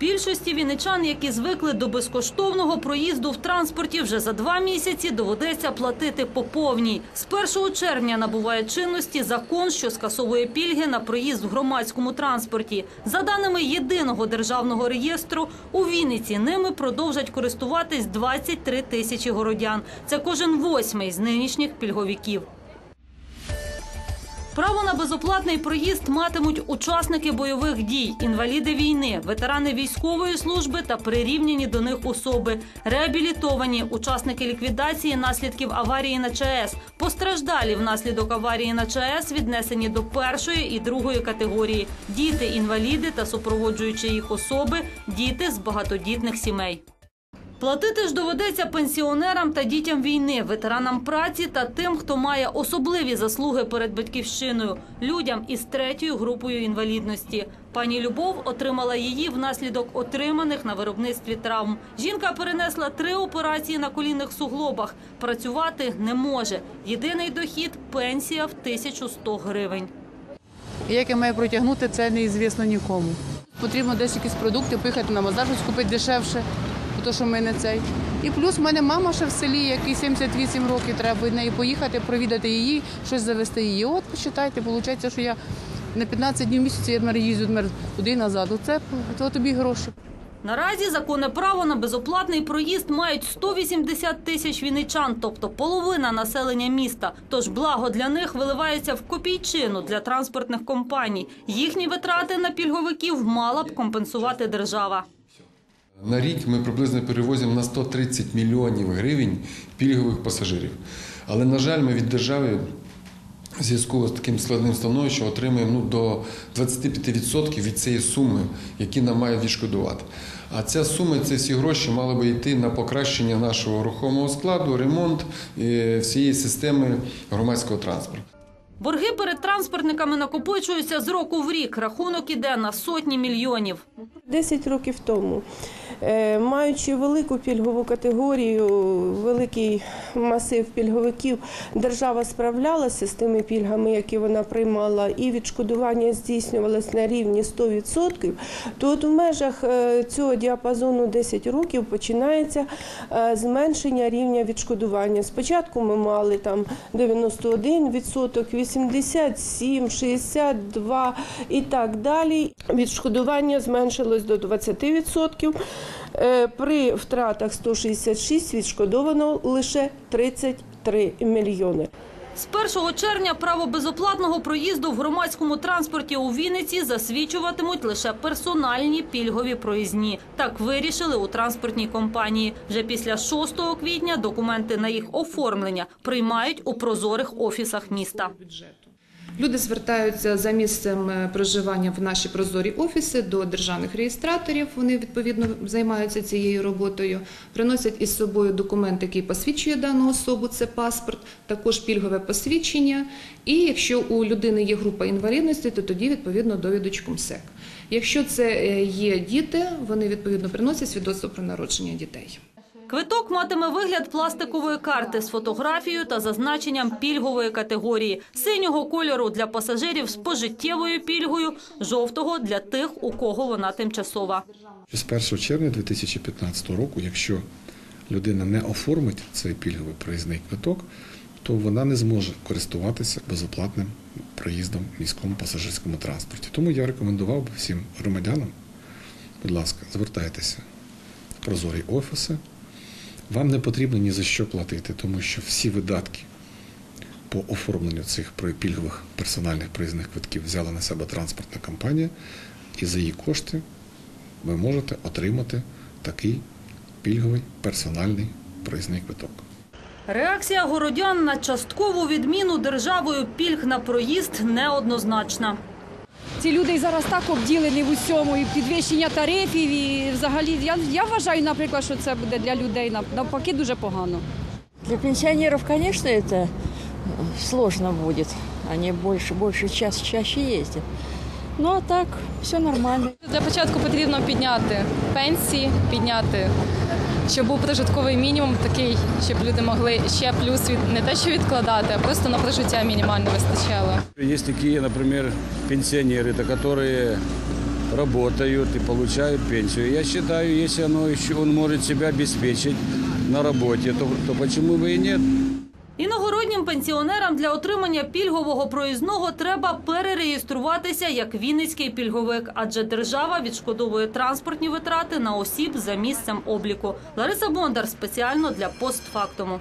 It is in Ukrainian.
Більшості вінничан, які звикли до безкоштовного проїзду в транспорті, вже за два місяці доведеться платити по повній. З 1 червня набуває чинності закон, що скасовує пільги на проїзд в громадському транспорті. За даними єдиного державного реєстру, у Вінниці ними продовжать користуватись 23 тисячі городян. Це кожен восьмий з нинішніх пільговиків. Право на безоплатний проїзд матимуть учасники бойових дій, інваліди війни, ветерани військової служби та прирівняні до них особи, реабілітовані, учасники ліквідації наслідків аварії на ЧАЕС, постраждалі внаслідок аварії на ЧАЕС, віднесені до першої і другої категорії, діти, інваліди та супроводжуючі їх особи, діти з багатодітних сімей. Платити ж доведеться пенсіонерам та дітям війни, ветеранам праці та тим, хто має особливі заслуги перед батьківщиною, людям із третьою групою інвалідності. Пані Любов отримала її внаслідок отриманих на виробництві травм. Жінка перенесла три операції на колінних суглобах. Працювати не може. Єдиний дохід пенсія в 1100 гривень. Як я маю протягнути, це неізвісно нікому. Потрібно десь якісь продукти, поїхати на базар, щось купити дешевше, то що ми не цей. І плюс в мене мама ще в селі, якій 78 років, треба від неї поїхати, провідати її, щось завести її. От почитайте, виходить, що я на 15 днів в місяці я тепер їздю тепер туди і назад. Оце то тобі гроші. Наразі законне право на безоплатний проїзд мають 180 тисяч вінничан, тобто половина населення міста. Тож благо для них виливається в копійчину для транспортних компаній. Їхні витрати на пільговиків мала б компенсувати держава. На рік ми приблизно перевозимо на 130 мільйонів гривень пільгових пасажирів. Але, на жаль, ми від держави в зв'язку з таким складним становищем отримуємо ну, до 25% від цієї суми, які нам мають відшкодувати. А ця сума, ці всі гроші мали би йти на покращення нашого рухомого складу, ремонт е, всієї системи громадського транспорту. Борги перед транспортниками накопичуються з року в рік. Рахунок іде на сотні мільйонів. 10 років тому, маючи велику пільгову категорію, великий масив пільговиків, держава справлялася з тими пільгами, які вона приймала, і відшкодування здійснювалось на рівні 100%, то от в межах е, цього діапазону 10 років починається е, зменшення рівня відшкодування. Спочатку ми мали там 91%, 87, 62 і так далі. Відшкодування зменшилось до 20%. Е, При втратах 166 відшкодовано лише 33 мільйони. З 1 червня право безоплатного проїзду в громадському транспорті у Вінниці засвідчуватимуть лише персональні пільгові проїзні. Так вирішили у транспортній компанії. Вже після 6 квітня документи на їх оформлення приймають у прозорих офісах міста. Люди звертаються за місцем е, проживання в наші прозорі офіси до державних реєстраторів. Вони відповідно займаються цією роботою, приносять із собою документ, який посвідчує дану особу. Це паспорт, також пільгове посвідчення. І якщо у людини є група інвалідності, то тоді відповідно довідочку МСЕК. Якщо це е, є діти, вони відповідно приносять свідоцтво про народження дітей. Квиток матиме вигляд пластикової карти з фотографією та зазначенням пільгової категорії, синього кольору для пасажирів з пожиттєвою пільгою, жовтого для тих, у кого вона тимчасова. З 1 червня 2015 року, якщо людина не оформить цей пільговий проїзний квиток, то вона не зможе користуватися безоплатним проїздом в міському пасажирському транспорті. Тому я рекомендував би всім громадянам, будь ласка, звертайтеся в прозорі офіси. Вам не потрібно ні за що платити, тому що всі видатки по оформленню цих пільгових персональних проїзних квитків взяла на себе транспортна компанія, і за її кошти ви можете отримати такий пільговий персональний проїзний квиток. Реакція городян на часткову відміну державою пільг на проїзд неоднозначна. Ці люди і зараз так обділені в усьому, і підвищення тарифів, і взагалі я, я вважаю, наприклад, що це буде для людей нав- навпаки дуже погано. Для пенсионеров, конечно, это э, сложно будет. Они больше, больше час чаще ездят. Ну а так, все нормально. Для початку потрібно підняти пенсії, підняти, щоб був прожитковий мінімум такий, щоб люди могли ще плюс від не те, що відкладати, а просто на прожиття мінімально вистачало. Есть такие, например, пенсионеры, то которые работают и получают пенсию. Я считаю, если оно еще, он может себя обеспечить на работе, то, то почему бы и нет? Іногороднім пенсіонерам для отримання пільгового проїзного треба перереєструватися як вінницький пільговик, адже держава відшкодовує транспортні витрати на осіб за місцем обліку. Лариса Бондар спеціально для постфактуму.